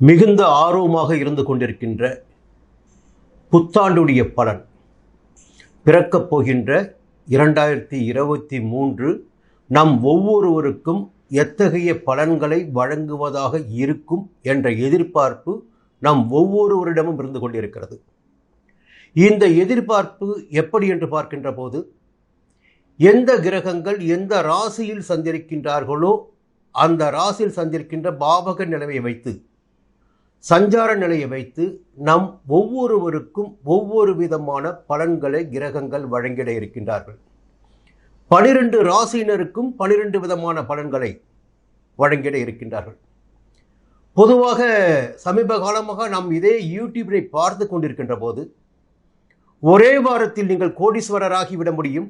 மிகுந்த ஆர்வமாக இருந்து கொண்டிருக்கின்ற புத்தாண்டுடைய பலன். பிறக்கப் போகின்ற இரண்டாயிரத்தி இருபத்தி மூன்று நம் ஒவ்வொருவருக்கும் எத்தகைய பலன்களை வழங்குவதாக இருக்கும் என்ற எதிர்பார்ப்பு நம் ஒவ்வொருவரிடமும் இருந்து கொண்டிருக்கிறது. இந்த எதிர்பார்ப்பு எப்படி என்று பார்க்கின்ற போது எந்த கிரகங்கள் எந்த ராசியில் சந்திருக்கின்றார்களோ அந்த ராசியில் சந்திருக்கின்ற பாவக நிலையை வைத்து சஞ்சார நிலையை வைத்து நம் ஒவ்வொருவருக்கும் ஒவ்வொரு விதமான பலன்களை கிரகங்கள் வழங்கிட இருக்கின்றார்கள். பனிரெண்டு ராசியினருக்கும் பனிரெண்டு விதமான பலன்களை வழங்கிட இருக்கின்றார்கள். பொதுவாக சமீப காலமாக நாம் இதே யூடியூபை பார்த்து கொண்டிருக்கின்ற போது ஒரே வாரத்தில் நீங்கள் கோடீஸ்வரராகிவிட முடியும்.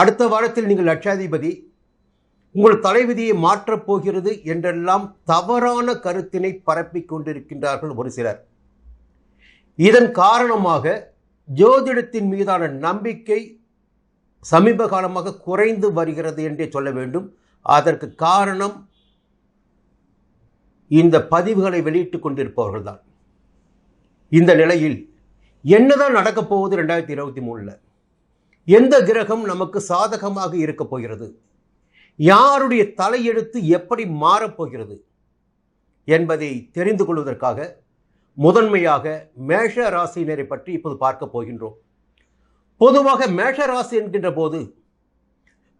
அடுத்த வாரத்தில் நீங்கள் லட்சாதிபதி உங்கள் தலைவிதியை மாற்றப் போகிறது என்றெல்லாம் தவறான கருத்தினை பரப்பிக் கொண்டிருக்கின்றார்கள் ஒரு சிலர். இதன் காரணமாக ஜோதிடத்தின் மீதான நம்பிக்கை சமீப காலமாக குறைந்து வருகிறது என்றே சொல்ல வேண்டும். அதற்கு காரணம் இந்த பதிவுகளை வெளியிட்டுக் கொண்டிருப்பவர்கள்தான் இந்த நிலையில் என்னதான் நடக்கப் போகுது ரெண்டாயிரத்தி இருபத்தி மூணில்? எந்த கிரகம் நமக்கு சாதகமாக இருக்கப் போகிறது? யாருடைய தலையெழுத்து எப்படி மாறப்போகிறது என்பதை தெரிந்து கொள்வதற்காக முதன்மையாக மேஷ ராசியினரை பற்றி இப்போது பார்க்க போகின்றோம். பொதுவாக மேஷ ராசி என்கின்ற போது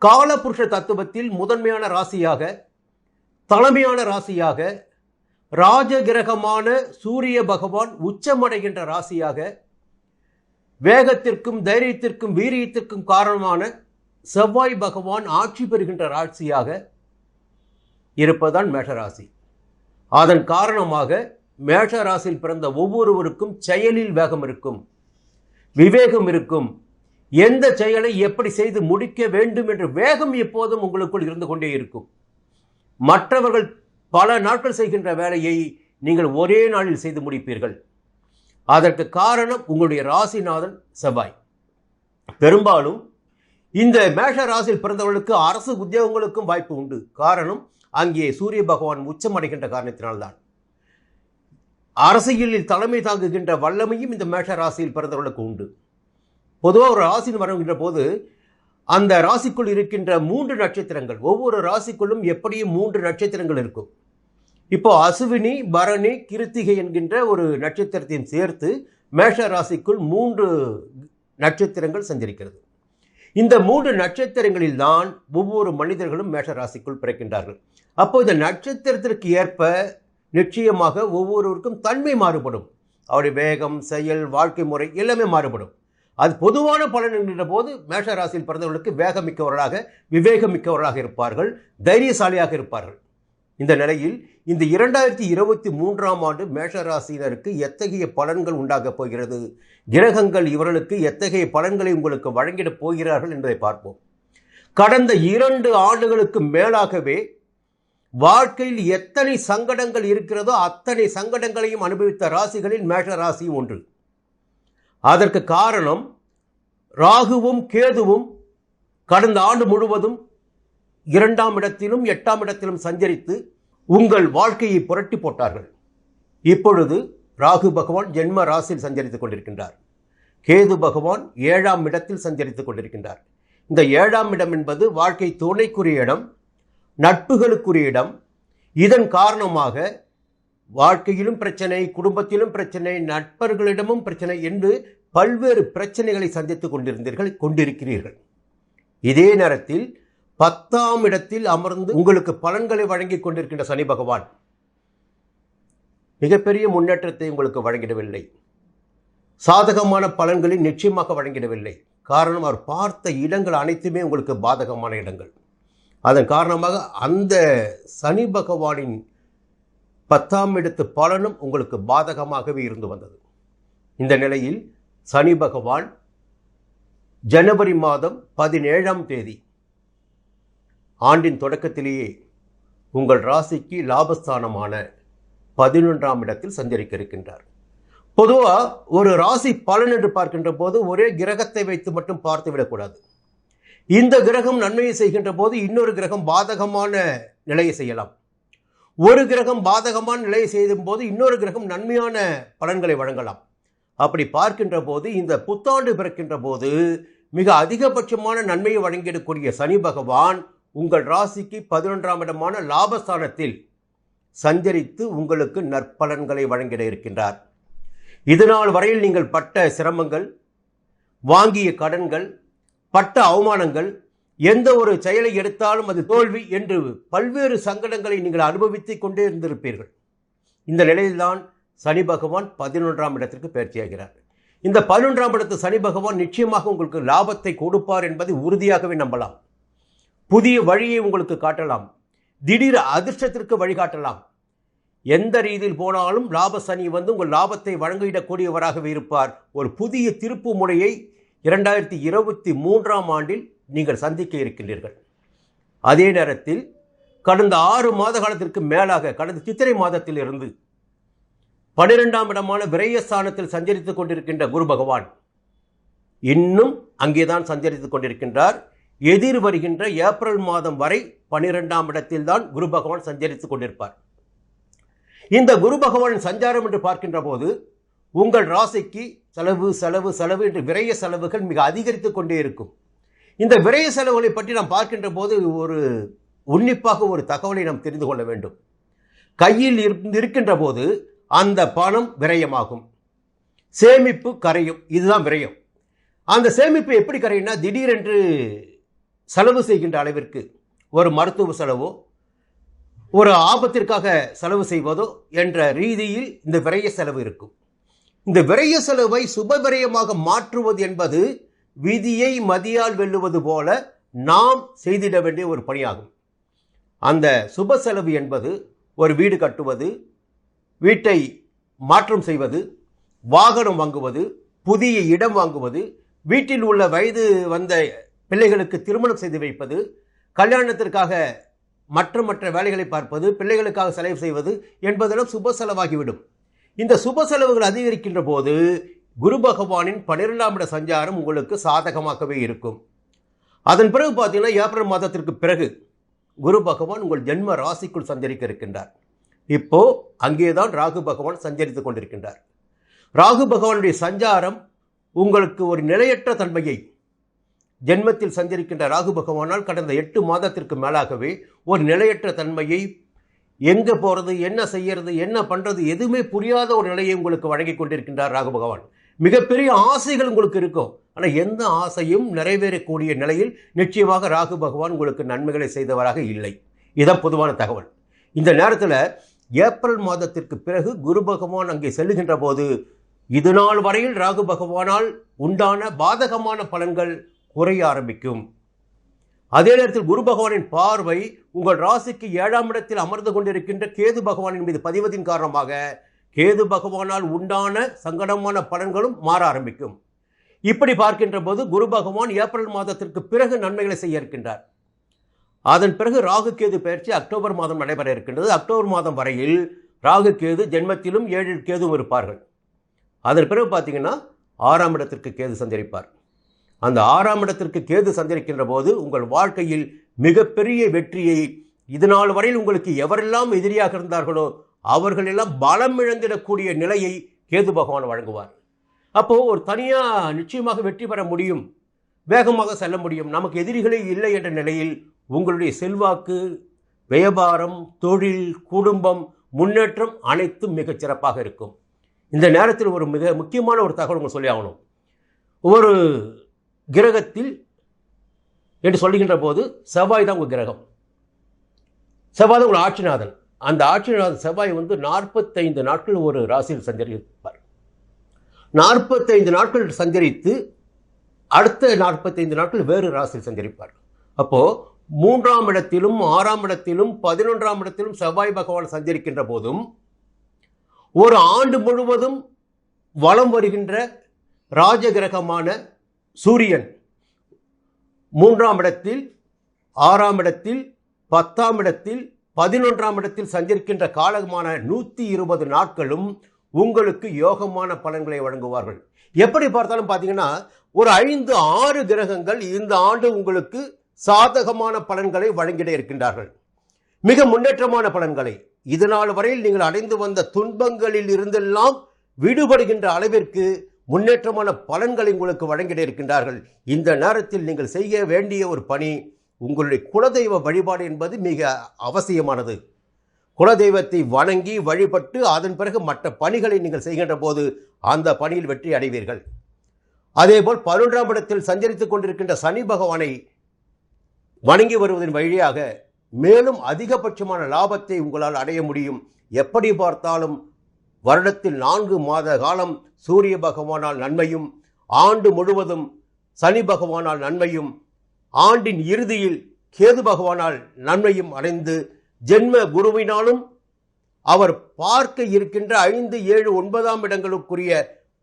காலபுருஷ தத்துவத்தில் முதன்மையான ராசியாக தலைமையான ராசியாக ராஜகிரகமான சூரிய பகவான் உச்சமடைகின்ற ராசியாக வேகத்திற்கும் தைரியத்திற்கும் வீரியத்திற்கும் காரணமான செவ்வாய் பகவான் ஆட்சி பெறுகின்ற ராசியாக இருப்பதுதான் மேஷராசி. அதன் காரணமாக மேஷராசியில் பிறந்த ஒவ்வொருவருக்கும் செயலில் வேகம் இருக்கும் விவேகம் இருக்கும். எந்த செயலை எப்படி செய்து முடிக்க வேண்டும் என்ற வேகம் எப்போதும் உங்களுக்குள் இருந்து கொண்டே இருக்கும். மற்றவர்கள் பல நாட்கள் செய்கின்ற வேலையை நீங்கள் ஒரே நாளில் செய்து முடிப்பீர்கள். அதற்கு காரணம் உங்களுடைய ராசிநாதன் செவ்வாய். பெரும்பாலும் இந்த மேஷ ராசியில் பிறந்தவர்களுக்கு அரசு உத்தியோகங்களுக்கும் வாய்ப்பு உண்டு. காரணம் அங்கே சூரிய பகவான் உச்சம் அடைகின்ற காரணத்தினால்தான். அரசியலில் தலைமை தாங்குகின்ற வல்லமையும் இந்த மேஷ ராசியில் பிறந்தவர்களுக்கு உண்டு. பொதுவாக ஒரு ராசின்னு வருகின்ற போது அந்த ராசிக்குள் இருக்கின்ற மூன்று நட்சத்திரங்கள் ஒவ்வொரு ராசிக்குள்ளும் எப்படியும் மூன்று நட்சத்திரங்கள் இருக்கும். இப்போ அசுவினி பரணி கிருத்திகை என்கின்ற ஒரு நட்சத்திரத்தையும் சேர்த்து மேஷ ராசிக்குள் மூன்று நட்சத்திரங்கள் சஞ்சரிக்கிறது. இந்த மூன்று நட்சத்திரங்களில் தான் ஒவ்வொரு மனிதர்களும் மேஷ ராசிக்குள் பிறக்கின்றார்கள். அப்போ இந்த நட்சத்திரத்திற்கு ஏற்ப நிச்சயமாக ஒவ்வொருவருக்கும் தன்மை மாறுபடும். அவருடைய வேகம் செயல் வாழ்க்கை முறை எல்லாமே மாறுபடும். அது பொதுவான பலன் என்கின்ற போது மேஷ ராசியில் பிறந்தவர்களுக்கு வேகமிக்கவர்களாக விவேகமிக்கவர்களாக இருப்பார்கள் தைரியசாலியாக இருப்பார்கள். இந்த நிலையில் இந்த இரண்டாயிரத்தி இருபத்தி மூன்றாம் ஆண்டு மேஷராசினருக்கு எத்தகைய பலன்கள் உண்டாகப் போகிறது? கிரகங்கள் இவர்களுக்கு எத்தகைய பலன்களை உங்களுக்கு வழங்கிடப் போகிறார்கள் என்பதை பார்ப்போம். கடந்த இரண்டு ஆண்டுகளுக்கு மேலாகவே வாழ்க்கையில் எத்தனை சங்கடங்கள் இருக்கிறதோ அத்தனை சங்கடங்களையும் அனுபவித்த ராசிகளில் மேஷ ராசியும் ஒன்று. அதற்கு காரணம் ராகுவும் கேதுவும் கடந்த ஆண்டு முழுவதும் இரண்டாம் இடத்திலும் எட்டாம் இடத்திலும் சஞ்சரித்து உங்கள் வாழ்க்கையை புரட்டி போட்டார்கள். இப்பொழுது ராகு பகவான் ஜென்ம ராசியில் சஞ்சரித்துக் கொண்டிருக்கின்றார். கேது பகவான் ஏழாம் இடத்தில் சஞ்சரித்துக் கொண்டிருக்கின்றார். இந்த ஏழாம் இடம் என்பது வாழ்க்கை துணைக்குரிய இடம் நட்புகளுக்குரிய இடம். இதன் காரணமாக வாழ்க்கையிலும் பிரச்சனை குடும்பத்திலும் பிரச்சனை நட்பர்களிடமும் பிரச்சனை என்று பல்வேறு பிரச்சனைகளை சந்தித்துக் கொண்டிருந்தீர்கள் கொண்டிருக்கிறீர்கள். இதே நேரத்தில் பத்தாம் இடத்தில் அமர்ந்து உங்களுக்கு பலன்களை வழங்கிக் கொண்டிருக்கின்ற சனி பகவான். மிகப்பெரிய முன்னேற்றத்தை உங்களுக்கு வழங்கிடவில்லை. சாதகமான பலன்களை நிச்சயமாக வழங்கிடவில்லை. காரணம் அவர் பார்த்த இடங்கள் அனைத்துமே உங்களுக்கு பாதகமான இடங்கள். அதன் காரணமாக அந்த சனி பகவானின் பத்தாம் இடத்து பலனும் உங்களுக்கு பாதகமாகவே இருந்து வந்தது. இந்த நிலையில் சனி பகவான் ஜனவரி மாதம் பதினேழாம் தேதி ஆண்டின் தொடக்கத்திலேயே உங்கள் ராசிக்கு லாபஸ்தானமான பதினொன்றாம் இடத்தில் சஞ்சரிக்க இருக்கின்றார் பொதுவாக ஒரு ராசி பலன் என்று பார்க்கின்ற போது ஒரே கிரகத்தை வைத்து மட்டும் பார்த்து விடக்கூடாது. இந்த கிரகம் நன்மையை செய்கின்ற போது இன்னொரு கிரகம் பாதகமான நிலையை செய்யலாம். ஒரு கிரகம் பாதகமான நிலையை செய்யும் போது இன்னொரு கிரகம் நன்மையான பலன்களை வழங்கலாம். அப்படி பார்க்கின்ற போது இந்த புத்தாண்டு பிறக்கின்ற போது மிக அதிகபட்சமான நன்மையை வழங்கிடக்கூடிய சனி பகவான் உங்கள் ராசிக்கு பதினொன்றாம் இடமான லாபஸ்தானத்தில் சஞ்சரித்து உங்களுக்கு நற்பலன்களை வழங்கிட இருக்கின்றார். இதனால் வரையில் நீங்கள் பட்ட சிரமங்கள் வாங்கிய கடன்கள் பட்ட அவமானங்கள் எந்த ஒரு செயலை எடுத்தாலும் அது தோல்வி என்று பல்வேறு சங்கடங்களை நீங்கள் அனுபவித்துக் கொண்டே இருந்திருப்பீர்கள். இந்த நிலையில்தான் சனி பகவான் பதினொன்றாம் இடத்திற்கு பயிற்சியாகிறார் இந்த பதினொன்றாம் இடத்து சனி பகவான் நிச்சயமாக உங்களுக்கு லாபத்தை கொடுப்பார் என்பதை உறுதியாகவே நம்பலாம். புதிய வழியை உங்களுக்கு காட்டலாம். திடீர் அதிர்ஷ்டத்திற்கு வழிகாட்டலாம் எந்த ரீதியில் போனாலும் லாப சனி வந்து உங்கள் லாபத்தை வழங்கிடக்கூடியவராகவே இருப்பார். ஒரு புதிய திருப்பு முறையை இரண்டாயிரத்தி இருபத்தி மூன்றாம் ஆண்டில் நீங்கள் சந்திக்க இருக்கின்றீர்கள். அதே நேரத்தில் கடந்த ஆறு மாத காலத்திற்கு மேலாக கடந்த சித்திரை மாதத்தில் இருந்து பனிரெண்டாம் இடமான விரயஸ்தானத்தில் சஞ்சரித்துக் கொண்டிருக்கின்ற குரு பகவான் இன்னும் அங்கேதான் சஞ்சரித்துக் கொண்டிருக்கின்றார். எதிர் வருகின்ற ஏப்ரல் மாதம் வரை பனிரெண்டாம் இடத்தில்தான் குரு பகவான் சஞ்சரித்துக் கொண்டிருப்பார். இந்த குரு பகவான் சஞ்சாரம் என்று பார்க்கின்ற போது உங்கள் ராசிக்கு செலவு செலவு செலவு என்று விரைய செலவுகள் மிக அதிகரித்துக் கொண்டே இருக்கும். இந்த விரய செலவுகளை பற்றி நாம் பார்க்கின்ற போது ஒரு உன்னிப்பாக ஒரு தகவலை நாம் தெரிந்து கொள்ள வேண்டும். கையில் இருக்கின்ற போது அந்த பணம் விரயமாகும். சேமிப்பு கரையும். இதுதான் விரயம். அந்த சேமிப்பு எப்படி கரையும்னா திடீரென்று செலவு செய்கின்ற அளவிற்கு ஒரு மருத்துவ செலவோ ஒரு ஆபத்திற்காக செலவு செய்வதோ என்ற ரீதியில் இந்த விரய செலவு இருக்கும். இந்த விரய செலவை சுப விரயமாக மாற்றுவது என்பது விதியை மதியால் வெல்லுவது போல நாம் செய்திட வேண்டிய ஒரு பணியாகும். அந்த சுப செலவு என்பது ஒரு வீடு கட்டுவது வீட்டை மாற்றம் செய்வது வாகனம் வாங்குவது புதிய இடம் வாங்குவது வீட்டில் உள்ள வயது வந்த பிள்ளைகளுக்கு திருமணம் செய்து வைப்பது கல்யாணத்திற்காக மற்ற மற்ற வேலைகளை பார்ப்பது பிள்ளைகளுக்காக செலவு செய்வது என்பதெல்லாம் சுப செலவாகிவிடும். இந்த சுப செலவுகள் அதிகரிக்கின்ற போது குரு பகவானின் பன்னிரெண்டாம் இட சஞ்சாரம் உங்களுக்கு சாதகமாகவே இருக்கும். அதன் பிறகு பார்த்தீங்கன்னா ஏப்ரல் மாதத்திற்கு பிறகு குரு பகவான் உங்கள் ஜென்ம ராசிக்குள் சஞ்சரிக்க இருக்கின்றார். இப்போ அங்கேதான் ராகு பகவான் சஞ்சரித்துக் கொண்டிருக்கின்றார். ராகு பகவானுடைய சஞ்சாரம் உங்களுக்கு ஒரு நிலையற்ற தன்மையை ஜென்மத்தில் சஞ்சரிக்கின்ற ராகு பகவானால் கடந்த எட்டு மாதத்திற்கு மேலாகவே ஒரு நிலையற்ற தன்மையை எங்கே போகிறது என்ன செய்யறது என்ன பண்ணுறது எதுவுமே புரியாத ஒரு நிலையை உங்களுக்கு வழங்கி கொண்டிருக்கின்றார் ராகு பகவான். மிகப்பெரிய ஆசைகள் உங்களுக்கு இருக்கும். ஆனால் எந்த ஆசையும் நிறைவேறக்கூடிய நிலையில் நிச்சயமாக ராகு பகவான் உங்களுக்கு நன்மைகளை செய்தவராக இல்லை. இதான் பொதுவான தகவல். இந்த நேரத்தில் ஏப்ரல் மாதத்திற்கு பிறகு குரு பகவான் அங்கே செல்லுகின்ற போது இது நாள் வரையில் ராகு பகவானால் உண்டான பாதகமான பலன்கள் குறைய ஆரம்பிக்கும். அதே நேரத்தில் குரு பகவானின் பார்வை உங்கள் ராசிக்கு ஏழாம் இடத்தில் அமர்ந்து கொண்டிருக்கின்ற கேது பகவானின் மீது பதிவதின் காரணமாக கேது பகவானால் உண்டான சங்கடமான பலன்களும் மாற ஆரம்பிக்கும். இப்படி பார்க்கின்ற போது குரு பகவான் ஏப்ரல் மாதத்திற்கு பிறகு நன்மைகளை செய்ய இருக்கின்றார். அதன் பிறகு ராகு கேது பயிற்சி அக்டோபர் மாதம் நடைபெற இருக்கின்றது. அக்டோபர் மாதம் வரையில் ராகு கேது ஜென்மத்திலும் ஏழில் கேதுவும் இருப்பார்கள். அதன் பிறகு பார்த்தீங்கன்னா ஆறாம் இடத்திற்கு கேது சந்தரிப்பார் அந்த ஆறாம் இடத்திற்கு கேது சந்திருக்கின்ற போது உங்கள் வாழ்க்கையில் மிகப்பெரிய வெற்றியை இது நாள் வரையில் உங்களுக்கு எவரெல்லாம் எதிரியாக இருந்தார்களோ அவர்களெல்லாம் பலம் இழந்திடக்கூடிய நிலையை கேது பகவான் வழங்குவார். அப்போ ஒரு தனியாக நிச்சயமாக வெற்றி பெற முடியும் வேகமாக செல்ல முடியும். நமக்கு எதிரிகளே இல்லை என்ற நிலையில் உங்களுடைய செல்வாக்கு வியாபாரம் தொழில் குடும்பம் முன்னேற்றம் அனைத்தும் மிகச் சிறப்பாக இருக்கும். இந்த நேரத்தில் ஒரு மிக முக்கியமான ஒரு தகவல் உங்களுக்கு சொல்லி ஆகணும். ஒரு கிரகத்தில் என்று சொல்லுகின்ற போது செவ்வாய் தான் உங்கள் கிரகம். செவ்வாய் தான் உங்கள் ஆட்சிநாதன். அந்த ஆட்சிநாதன் செவ்வாய் வந்து நாற்பத்தைந்து நாட்கள் ஒரு ராசியில் சஞ்சரிப்பார். நாற்பத்தைந்து நாட்கள் சஞ்சரித்து அடுத்த நாற்பத்தைந்து நாட்கள் வேறு ராசியில் சஞ்சரிப்பார். அப்போது மூன்றாம் இடத்திலும் ஆறாம் இடத்திலும் பதினொன்றாம் இடத்திலும் செவ்வாய் பகவான் சஞ்சரிக்கின்ற போதும் ஒரு ஆண்டு முழுவதும் வலம் வருகின்ற ராஜகிரகமான சூரியன். மூன்றாம் இடத்தில் ஆறாம் இடத்தில் பத்தாம் இடத்தில் பதினொன்றாம் இடத்தில் சஞ்சரிக்கின்ற காலமான நூற்றி இருபது நாட்களும் உங்களுக்கு யோகமான பலன்களை வழங்குவார்கள். எப்படி பார்த்தாலும் பார்த்தீங்கன்னா ஒரு ஐந்து ஆறு கிரகங்கள் இந்த ஆண்டு உங்களுக்கு சாதகமான பலன்களை வழங்கிட இருக்கின்றார்கள். மிக முன்னேற்றமான பலன்களை. இதனால் வரையில் நீங்கள் அடைந்து வந்த துன்பங்களில் இருந்தெல்லாம் விடுபடுகின்ற அளவிற்கு முன்னேற்றமான பலன்களை உங்களுக்கு வழங்கிட இருக்கின்றார்கள். இந்த நேரத்தில் நீங்கள் செய்ய வேண்டிய ஒரு பணி உங்களுடைய குலதெய்வ வழிபாடு என்பது மிக அவசியமானது. குலதெய்வத்தை வணங்கி வழிபட்டு அதன் பிறகு மற்ற பணிகளை நீங்கள் செய்கின்ற போது அந்த பணியில் வெற்றி அடைவீர்கள். அதேபோல் பதினொன்றாம் இடத்தில் சஞ்சரித்துக் கொண்டிருக்கின்ற சனி பகவானை வணங்கி வருவதன் வழியாக மேலும் அதிகபட்சமான லாபத்தை உங்களால் அடைய முடியும். எப்படி பார்த்தாலும் வருடத்தில் நான்கு மாத காலம் சூரிய பகவானால் நன்மையும் ஆண்டு முழுவதும் சனி பகவானால் நன்மையும் ஆண்டின் இறுதியில் கேது பகவானால் நன்மையும் அடைந்து ஜென்ம குருவினாலும் அவர் பார்க்க இருக்கின்ற ஐந்து ஏழு ஒன்பதாம் இடங்களுக்குரிய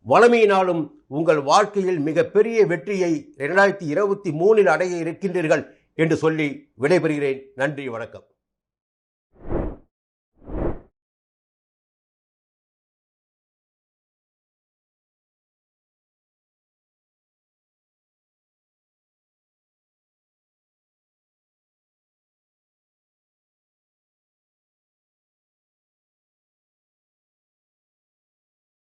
வளமையினாலும் உங்கள் வாழ்க்கையில் மிகப்பெரிய வெற்றியை இரண்டாயிரத்தி இருபத்தி மூணில் அடைய இருக்கின்றீர்கள் என்று சொல்லி விடைபெறுகிறேன். நன்றி வணக்கம்.